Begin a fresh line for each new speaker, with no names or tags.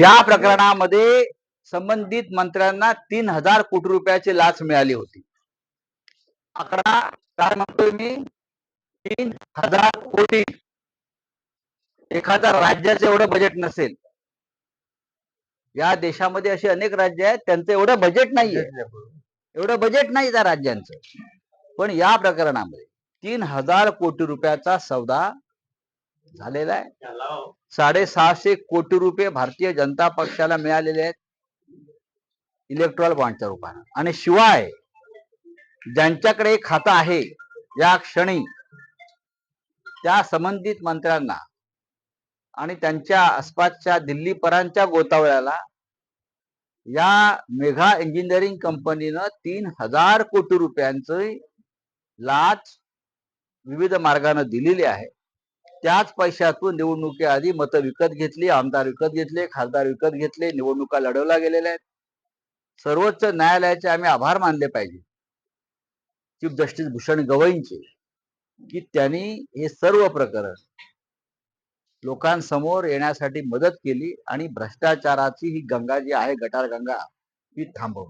या प्रकरणामध्ये संबंधित मंत्र्यांना तीन हजार कोटी रुपयाची लाच मिळाली होती. आकडा काय म्हणतोय मी तीन हजार कोटी. एखाद्या राज्याचं एवढं बजेट नसेल. या देशामध्ये असे अनेक राज्य आहेत त्यांचं एवढं बजेट नाहीये. एवढं बजेट नाही त्या राज्यांचं. पण या प्रकरणामध्ये तीन हजार कोटी रुपयाचा सौदा झालेला आहे. साडेसहाशे कोटी रुपये भारतीय जनता पक्षाला मिळालेले आहेत. इलेक्ट्रॉल बॉन्डच्या रूपाने. आणि शिवाय ज्यांच्याकडे खातं आहे या क्षणी त्या संबंधित मंत्र्यांना आणि त्यांच्या आसपासच्या दिल्लीपरांच्या गोतावळ्याला या मेघा इंजिनिअरिंग कंपनीनं तीन हजार कोटी रुपयांची लाच विविध मार्गाने दिलेली आहे. त्याच पैशातून निवडणुकीआधी मतं विकत घेतली आमदार विकत घेतले खासदार विकत घेतले निवडणुका लढवल्या गेलेल्या आहेत. सर्वोच्च न्यायालयाचे आम्ही आभार मानले पाहिजे. चीफ जस्टिस भूषण गवईंचे की त्यांनी हे सर्व प्रकरण लोकांसमोर येण्यासाठी मदत केली आणि भ्रष्टाचाराची ही गंगा जी आहे गटार गंगा ती थांबव